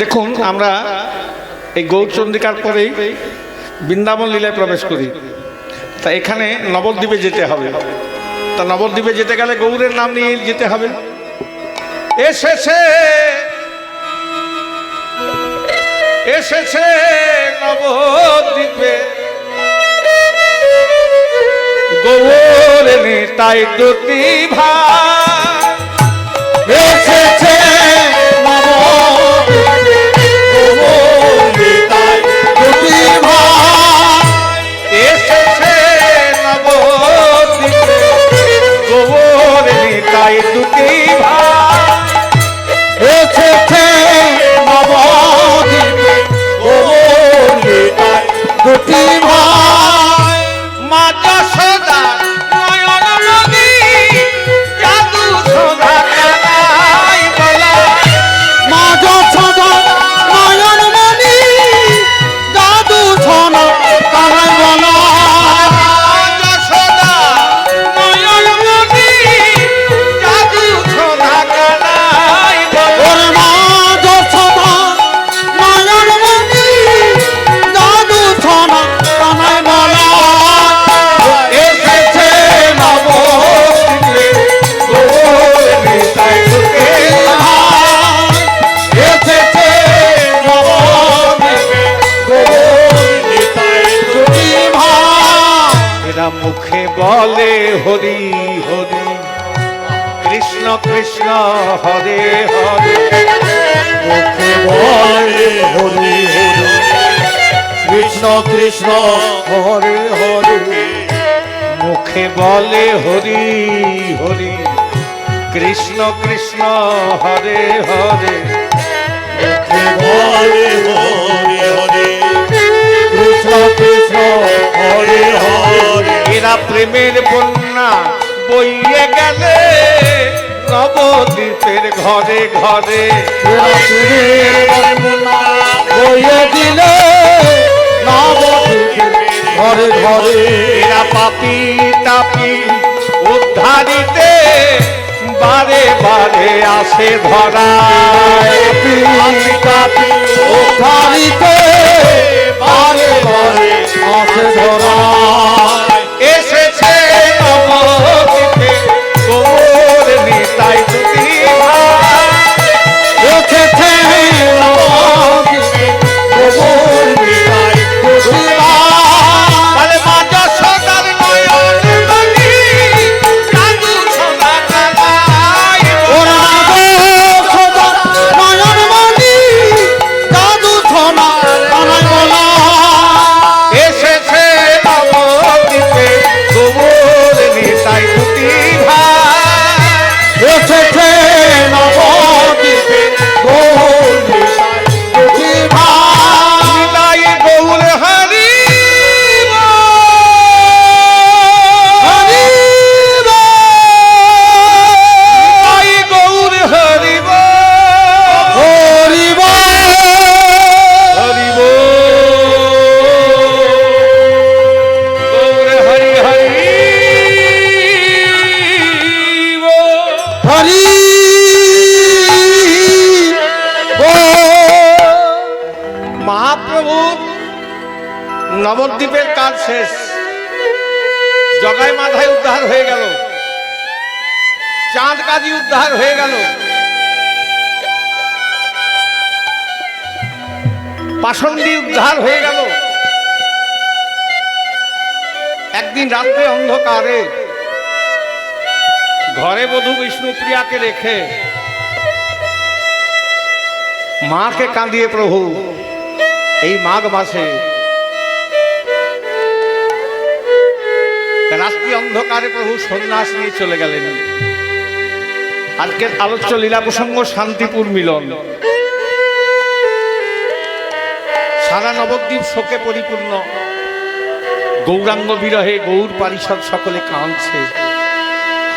দেখুন, আমরা এই গৌরচন্দ্রিকার পরেই বৃন্দাবন লীলায় প্রবেশ করি। তা এখানে নবদ্বীপে যেতে হবে। তা নবদ্বীপে যেতে গেলে গৌরের নাম নিয়ে যেতে হবে। এসেছে এসেছে নবদ্বীপে। গৌর তাই দুটি ভাই এসেছে কৃষ্ণ। হরে হরে মুখে বলে হরি হরি। কৃষ্ণ কৃষ্ণ হরে হরে। মুখে বলে হরি হরি। কৃষ্ণ কৃষ্ণ হরে হরে। এরা প্রেমের বন্যা বইয়ে গেলে নবদ্বীপের ঘরে ঘরে। বইয়ে দিলে ঘরে ঘরে পাপি তাপি উদ্ধারিতে বারে বারে আসে ধরা। উদ্ধারিতে বারে বারে আসে ধরায় শেষ। জগাই মাথায় উদ্ধার হয়ে গেল। চাঁদ কাজী উদ্ধার হয়ে গেল। পাষণ্ডী উদ্ধার হয়ে গেল। একদিন রাত্রে অন্ধকারে ঘরে বধূ বিষ্ণুপ্রিয়াকে রেখে মাকে কাঁদিয়ে প্রভু, এই মাঘ মাসে অন্ধকারে প্রভু সন্ন্যাস নিয়ে চলে গেলেন। আজকের আলোচ্য লীলা প্রসঙ্গ শান্তিপুর মিলন। সারা নবদ্বীপ শোকে পরিপূর্ণ। গৌরাঙ্গ বিরহে গৌর পারিষদ সকলে কাঁদছে।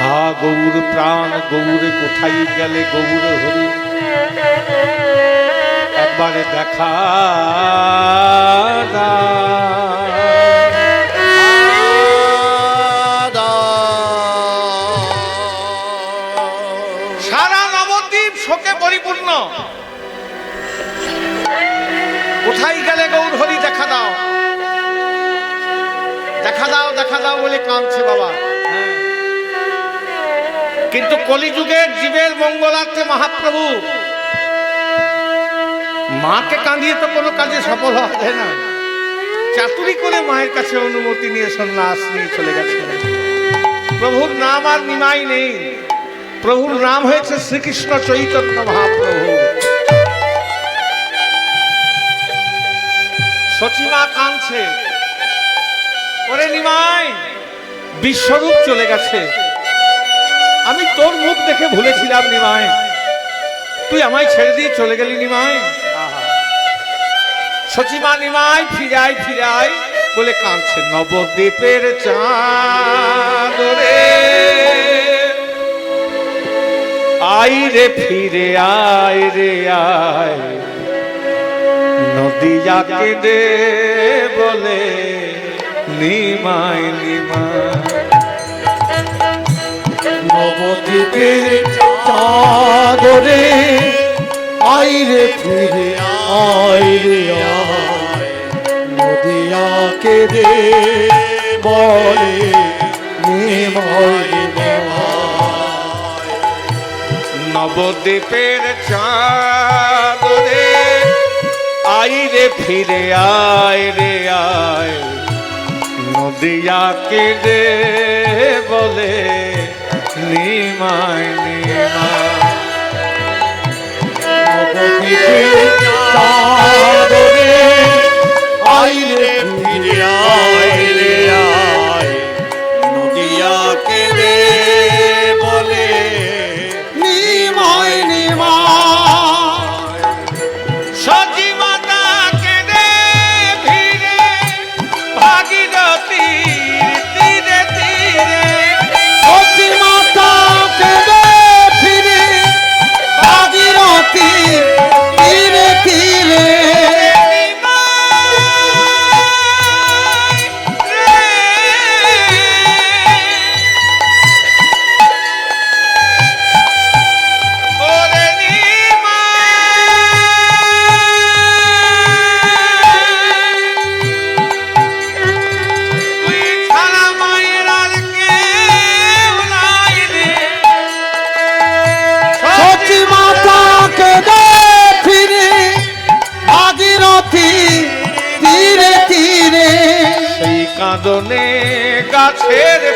হা গৌর প্রাণ, গৌরে কোথায় গেলে গৌর হরি? একবারে দেখা কলিযুগের জীবের মঙ্গলার্থে মহাপ্রভু। মাকে কাঁদিয়ে তো কোনো কাজে সফল যায় না। চাতুরি করে মায়ের কাছে অনুমতি নিয়ে সন্ন্যাস নিয়ে চলে গেছে। প্রভুর নাম আর নিমাই নেই। প্রভুর নাম হয়েছে শ্রীকৃষ্ণ চৈতন্য মহাপ্রভু। সচিমা কাঁদছে। ওরে নিমাই, বিশ্বরূপ চলে গেছে। আমি তোর মুখ দেখে ভুলেছিলাম নিমাই। তুই আমায় ছেড়ে দিয়ে চলে গেলি নিমাই। সচিমা নিমাই ফিরাই ফিরাই বলে কাঁদছে, নবদ্বীপের চাঁদ রে আই রে ফিরে, আয় রে, আয়। নদিয়াকে দে বলে, নিমাই নিমাই। নবদ্বীপের চাদরে আইরে ফিরে আইরে নদিয়াকে দে বলে নবদ্বীপের চাঁদ রে আই রে ফিরে আয় আয়, নদিয়াকে দে বলে নিমায় নিমায়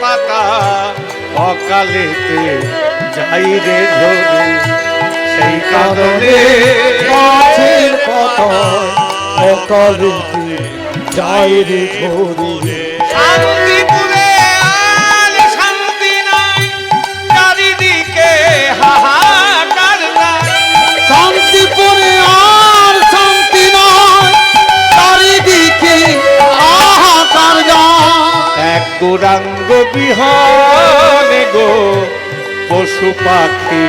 পাতা অকালেতে যাই রে ধরে সেই কারণে গাছের পাতা অকালেতে যাই রে ধরে শান্তিপুরে আর শান্তি নাই, চারিদিকে হাহাকার নাই। শান্তিপুরে আর শান্তি নয় চারিদিকে আহাকার যায় এক গৌরাঙ্গ বিহনে গো পশু পাখি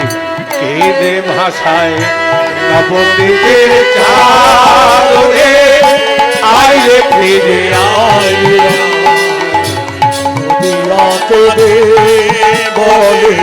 কেঁদে ভাষায় নবদ্বীপের চাঁদরে আইরে ফিরে আয় বলে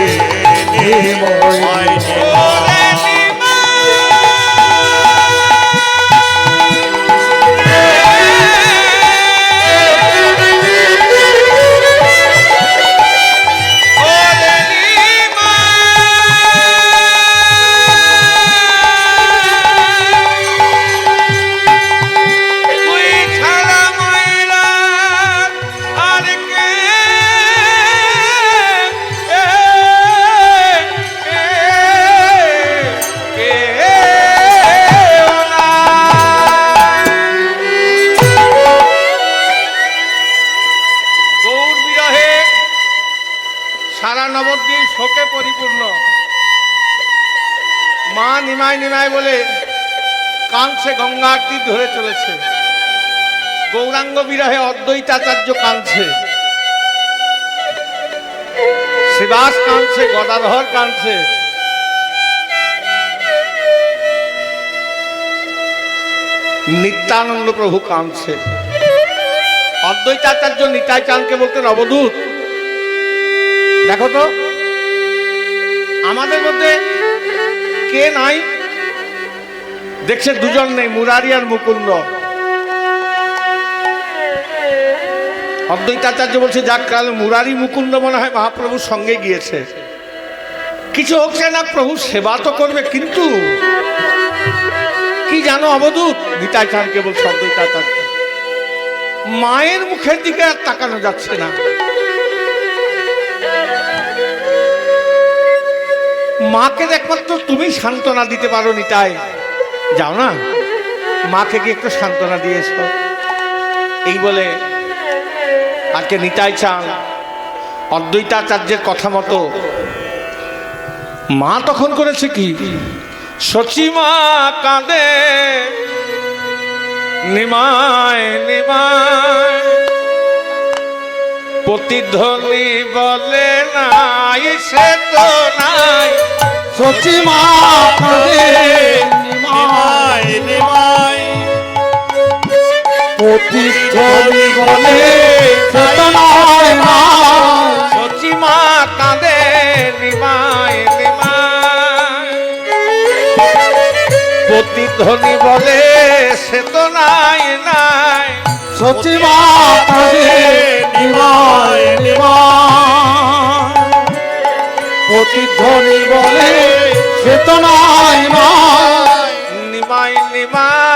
কাঁদছে। শিবাস কাঁদছে, গদাধর কাঁদছে। নিত্যানন্দ প্রভু কাঁদছে। অদ্বৈতাচার্য নিতাই চাঁদকে বলতেন, অবধূত, দেখো তো, আমাদের মধ্যে কে নাই? দেখছে দুজন নেই, মুরারি আর মুকুন্দ। অদ্বৈতাচার্য বলছে যাক কাল মুরারি মুকুন্দ মনে হয় মহাপ্রভুর সঙ্গে গিয়েছে। কিছু হচ্ছে না প্রভু সেবা তো করবে, কিন্তু কি জানো অবধূত নিতাই চাঁদকে বলছে অদ্বৈতাচার্য, মায়ের মুখের দিকে আর তাকানো যাচ্ছে না। মাকে একমাত্র তুমি সান্ত্বনা দিতে পারো নিতাই যাও না, মাকে কি একটু সান্ত্বনা দিয়েছ এই বলে আজকে নিতাই চান অদ্বৈতাচার্যের কথা মতো। মা তখন করেছে কি? সচিমা কাঁদে, নিমায় নিমায়। প্রতিধ্বনি বলে নাই, সে তো নাই। সচি মা কাঁদে নিমাই নিমাই প্রতিধ্বনি বলে সচিমা কাঁদে প্রতিধ্বনি বলে সে তো নাই নাই। সচি মা কাঁদে নিমাই নিমাই। প্রতিধ্বনি বলে চেতনায় না নিমাই নিমাই।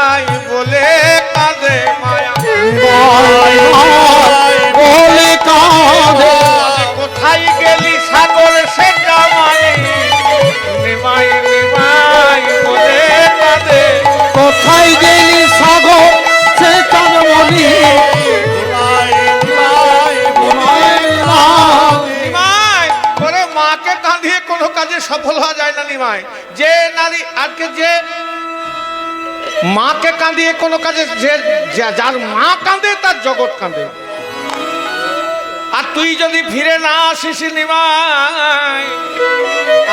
কাজে সফল হওয়া যায় না নিমাই যে নারী আজকে যে মাকে কাঁদিয়ে কোনো কাজে যে যার মা কাঁদে তার জগৎ কাঁদে। আর তুই যদি ফিরে না আসিস নিমাই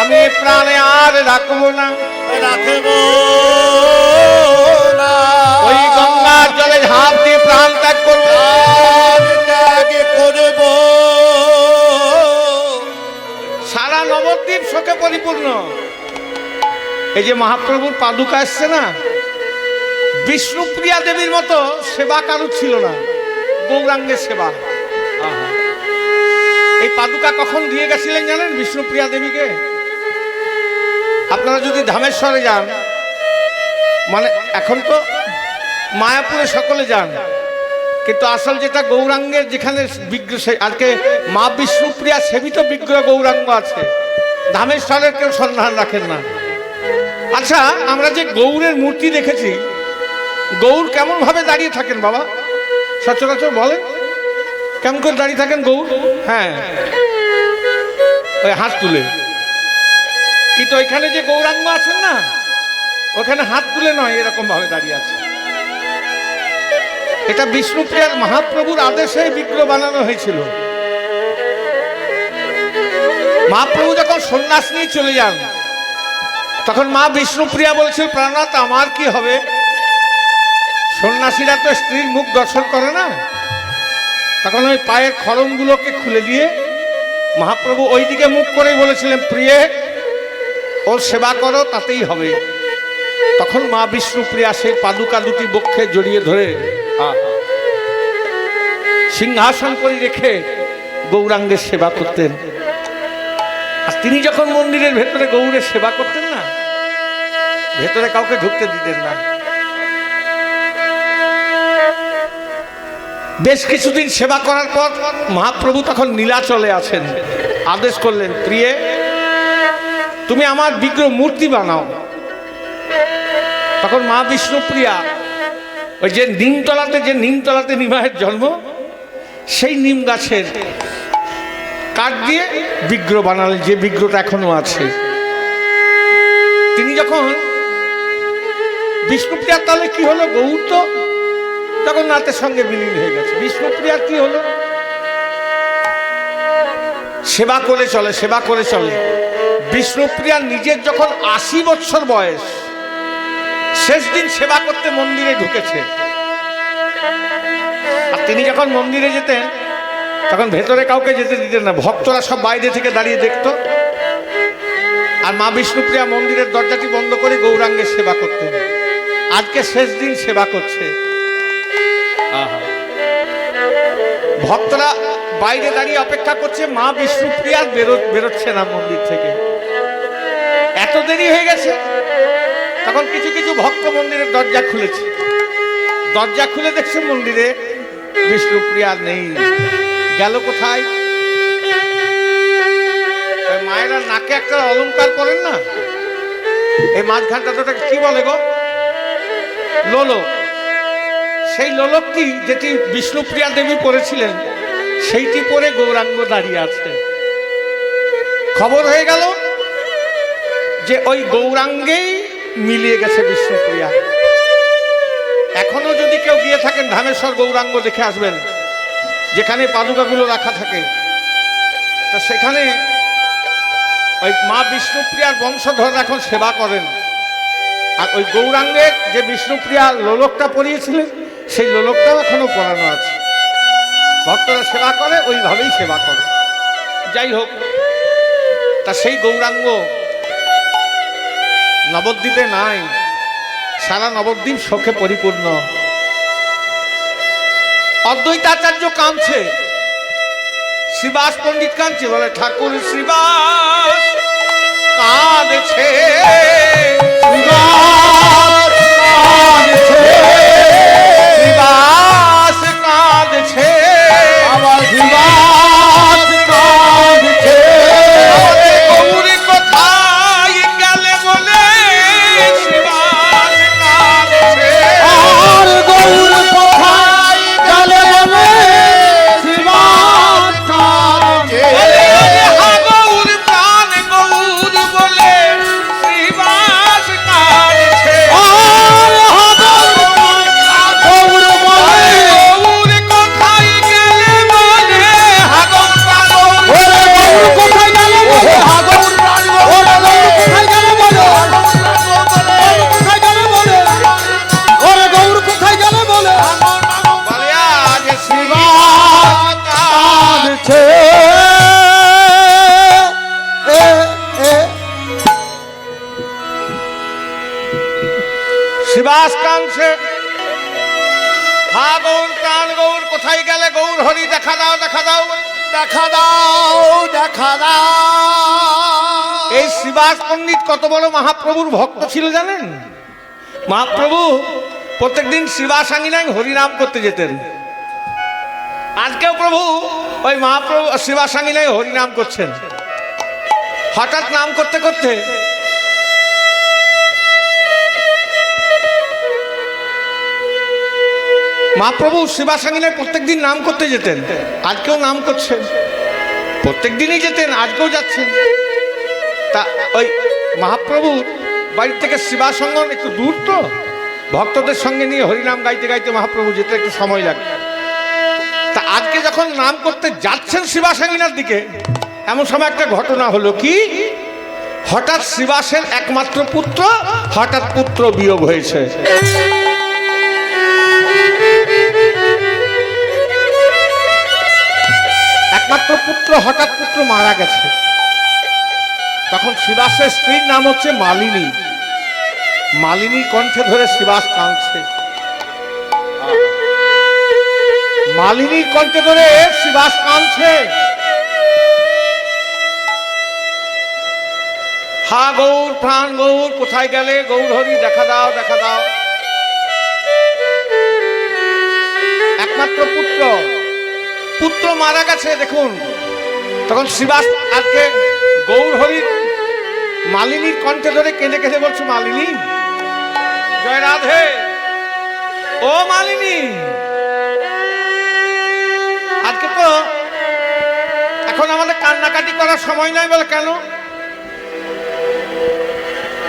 আমি প্রাণে আর রাখব না। ওই গঙ্গার জলে ঝাঁপ দিয়ে প্রাণ ত্যাগ করব। সারা শোকে পরিপূর্ণ। এই যে মহাপ্রভুর পাদুকা এসছে না, বিষ্ণুপ্রিয়া দেবীর মতো সেবা কারুর ছিল না, গৌরাঙ্গের সেবা। এই পাদুকা কখন দিয়ে গেছিলেন জানেন বিষ্ণুপ্রিয়া দেবীকে? আপনারা যদি ধামেশ্বরে যান মানে এখন তো মায়াপুরে সকলে যান, কিন্তু আসল যেটা গৌরাঙ্গের যেখানে বিগ্রহ আজকে মা বিষ্ণুপ্রিয়া সেবিত বিগ্রহ গৌরাঙ্গ আছে। ধামেশ্বরের কেউ সন্ধান রাখেন না। আচ্ছা আমরা যে গৌরের মূর্তি দেখেছি, গৌর কেমন ভাবে দাঁড়িয়ে থাকেন বাবা? সচরাচর বলেন, কেমন করে দাঁড়িয়ে থাকেন গৌর? হ্যাঁ ওই হাত তুলে। কিন্তু ওইখানে যে গৌরাঙ্গ আছেন না, ওখানে হাত তুলে নয় এরকম ভাবে দাঁড়িয়ে আছে। এটা বিষ্ণুপ্রিয়ার মহাপ্রভুর আদেশে বিগ্রহ বানানো হয়েছিল। মহাপ্রভু যখন সন্ন্যাস নিয়ে চলে যান, তখন মা বিষ্ণুপ্রিয়া বলছিল, প্রাণনাথ, আমার কি হবে? সন্ন্যাসীরা তো স্ত্রীর মুখ দর্শন করে না। তখন ওই পায়ের খড়মগুলোকে খুলে দিয়ে মহাপ্রভু ওই দিকে মুখ করেই বলেছিলেন, প্রিয়ে, ওর সেবা করো, তাতেই হবে। তখন মা বিষ্ণুপ্রিয়া সেই পাদুকা দুটি বক্ষে জড়িয়ে ধরে, সিংহাসন করে রেখে গৌরাঙ্গের সেবা করতেন। আর তিনি যখন মন্দিরের ভেতরে গৌরের সেবা করতেন না, ভেতরে কাউকে ঢুকতে দিতেন না। বেশ কিছুদিন সেবা করার পর মহাপ্রভু তখন নীলাচলে আছেন। আদেশ করলেন, প্রিয়ে, তুমি আমার বিগ্রহ মূর্তি বানাও। তখন মা বিষ্ণুপ্রিয়া, ওই যে নিমতলাতে যে নিমতলাতে নিমায়ের জন্ম, সেই নিম গাছের কাঠ দিয়ে বিগ্রহ বানালেন যে বিগ্রহটা এখনও আছে। তিনি যখন বিষ্ণুপ্রিয়ার তাহলে কি হলো? গৌর তো জগন্নাথের সঙ্গে বিলীন হয়ে গেছে। বিষ্ণুপ্রিয়ার কি হলো? সেবা করে চলে, সেবা করে চলে। বিষ্ণুপ্রিয়ার নিজের যখন আশি বছর বয়স, শেষ দিন সেবা করতে মন্দিরে ঢুকেছে। আর তিনি যখন মন্দিরে যেতেন তখন ভেতরে কাউকে যেতে দিতেন না। ভক্তরা সব বাইরে থেকে দাঁড়িয়ে দেখত। আর মা বিষ্ণুপ্রিয়া মন্দিরের দরজাটি বন্ধ করে গৌরাঙ্গের সেবা করতেন। আজকে শেষ দিন সেবা করছে। ভক্তরা বাইরে দাঁড়িয়ে অপেক্ষা করছে মা বিষ্ণুপ্রিয়া বেরো বেরোচ্ছে না মন্দির থেকে। এত দেরি হয়ে গেছে। তখন কিছু কিছু ভক্ত মন্দিরের দরজা খুলেছে। দরজা খুলে দেখছে মন্দিরে বিষ্ণুপ্রিয়া নেই। গেল কোথায়? মায়েরা নাকে একটা অলংকার করেন না? এই মাঝখানটা তো কি বলে গো? লোলো সেই লোলকটি যেটি বিষ্ণুপ্রিয়া দেবী পড়েছিলেন সেইটি পরে গৌরাঙ্গ দাঁড়িয়ে আছে খবর হয়ে গেল যে ওই গৌরাঙ্গেই মিলিয়ে গেছে বিষ্ণুপ্রিয়া। এখনও যদি কেউ গিয়ে থাকেন, ধামেশ্বর গৌরাঙ্গ দেখে আসবেন। যেখানে পাদুকাগুলো রাখা থাকে, তা সেখানে ওই মা বিষ্ণুপ্রিয়ার বংশধর এখন সেবা করেন। আর ওই গৌরাঙ্গের যে বিষ্ণুপ্রিয়া লোলকটা পরিয়েছিলেন, সেই লোলকটাও এখনও পরানো আছে। ভক্তরা সেবা করে, ওইভাবেই সেবা করে। যাই হোক, তা সেই গৌরাঙ্গ নবদ্বীপে নাই, সারা নবদ্বীপ শোকে পরিপূর্ণ। অদ্বৈতাচার্য কাঁদছে। শ্রীবাস পণ্ডিত কাঁদছে বলে ঠাকুর শ্রীবাস! শিবাস পণ্ডিত কত বড় মহাপ্রভুর ভক্ত ছিল জানেন? মহাপ্রভু, প্রত্যেকদিন শিবাস আঙ্গিনায় হরিনাম করতে যেতেন। আজকেও প্রভু ওই মহাপ্রভু শিবাস আঙ্গিনায় হরিনাম করছেন। হঠাৎ নাম করতে করতে মহাপ্রভু শিবাসাঙ্গিনায় প্রত্যেকদিন নাম করতে যেতেন। আজকেও নাম করছেন। প্রত্যেক দিনই যেতেন, আজকেও যাচ্ছেন। তা, ওই মহাপ্রভু বাড়ি থেকে শিবাসঙ্গন একটু দূর তো? ভক্তদের সঙ্গে নিয়ে হরিনাম গাইতে গাইতে মহাপ্রভু যেতে একটু সময় লাগে তা আজকে যখন নাম করতে যাচ্ছেন শিবাসাঙ্গিনার দিকে, এমন সময় একটা ঘটনা হলো কি? হঠাৎ শিবাসের একমাত্র পুত্র, হঠাৎ পুত্র বিয়োগ হয়েছে। একমাত্র পুত্র, হঠাৎ পুত্র মারা গেছে। তখন শিবাসের স্ত্রীর নাম হচ্ছে মালিনী। মালিনীর কণ্ঠে ধরে শিবাস কাঁদছে। মালিনীর কণ্ঠে ধরে শিবাস কাঁদছে। হা গৌর, প্রাণ গৌর, কোথায় গেলে? গৌর হরি, দেখা দাও দেখা দাও। একমাত্র পুত্র। পুত্র মারা গেছে, দেখুন। তখন শিবাস আজকে গৌর হরির মালিনীর কণ্ঠে ধরে কেঁদে কেঁদে বলছো, মালিনী? জয় রাধে। ও মালিনী। আজকে তো এখন আমাদের কান্নাকাটি করার সময় নাই বলে কেন?